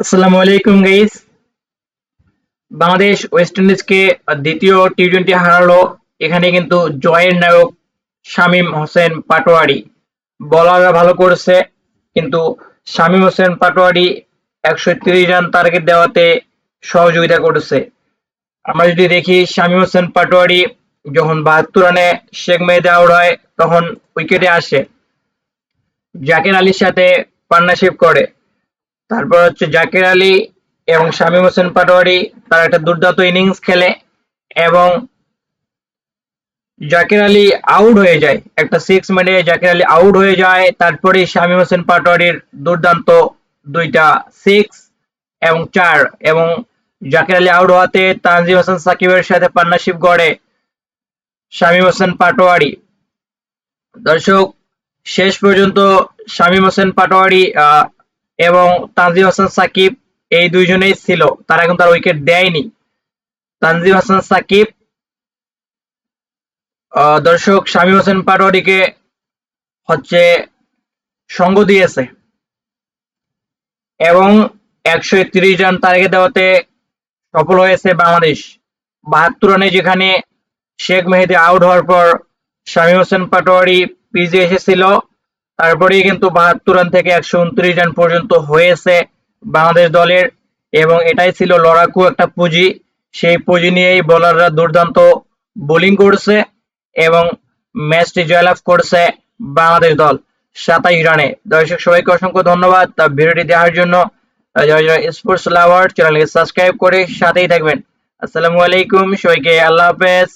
আসসালামু আলাইকুম guys Bangladesh West ইন্ডিজকে দ্বিতীয় টি টোয়েন্টি হারালো। এখানে কিন্তু জয়ের নায়ক শামীম হোসেন পাটোয়ারি। বলাররা ভালো করেছে, কিন্তু শামীম হোসেন পাটোয়ারি একশো তিরিশ রান টার্গেট দেওয়াতে সহযোগিতা করেছে। আমরা যদি দেখি শামীম হোসেন পাটোয়ারি যখন বাহাত্তর রানে শেখ মেহেদি হয়, তখন উইকেটে আসে। জাকির আলীর সাথে পার্টনারশিপ করে। তারপর হচ্ছে জাকির আলী এবং শামীম হোসেন পাটোয়ারি, তারা একটা দুর্দান্ত ইনিংস খেলে এবং জাকির আলী আউট হয়ে যায়। একটা সিক্স মেরে জাকির আলী আউট হয়ে যায় তারপরে শামীম হোসেন পাটোয়ারির দুর্দান্ত দুইটা সিক্স এবং চার এবং জাকির আলী আউট হওয়াতে তানজিম হোসেন সাকিবের সাথে পার্টনারশিপ গড়ে শামীম হোসেন পাটোয়ারি। দর্শক, শেষ পর্যন্ত শামীম হোসেন পাটোয়ারি এবং তানজিম হাসান সাকিব এই দুইজনেই ছিল। তারা কিন্তু তার উইকেট দেয়নি। তানজিম হাসান সাকিব দর্শক শামীম হোসেন পাটোয়ারিকে হচ্ছে সঙ্গ দিয়েছে। এবং একশো একত্রিশ রান তারিখে দেওয়াতে সফল হয়েছে বাংলাদেশ। বাহাত্তর রানে যেখানে শেখ মেহেদি আউট হওয়ার পর শামীম হোসেন পাটোয়ারি পিজে এসেছিল। তারপরেই কিন্তু বাহাত্তর রান থেকে একশো উনত্রিশ রান পর্যন্ত হয়েছে বাংলাদেশ দলের এবং এটাই ছিল লড়াকু একটা পুঁজি। সেই পুঁজি নিয়েই বোলাররা দুর্দান্ত বোলিং করছে এবং ম্যাচটি জয়লাভ করছে বাংলাদেশ দল সাতাইশ রানে দর্শক, সবাইকে অসংখ্য ধন্যবাদ। তা ভিডিওটি দেওয়ার জন্য যারা যারা স্পোর্টস লাভার চ্যানেলকে সাবস্ক্রাইব করে সাথেই থাকবেন। আসসালামু আলাইকুম, সবাইকে আল্লাহ হাফেজ।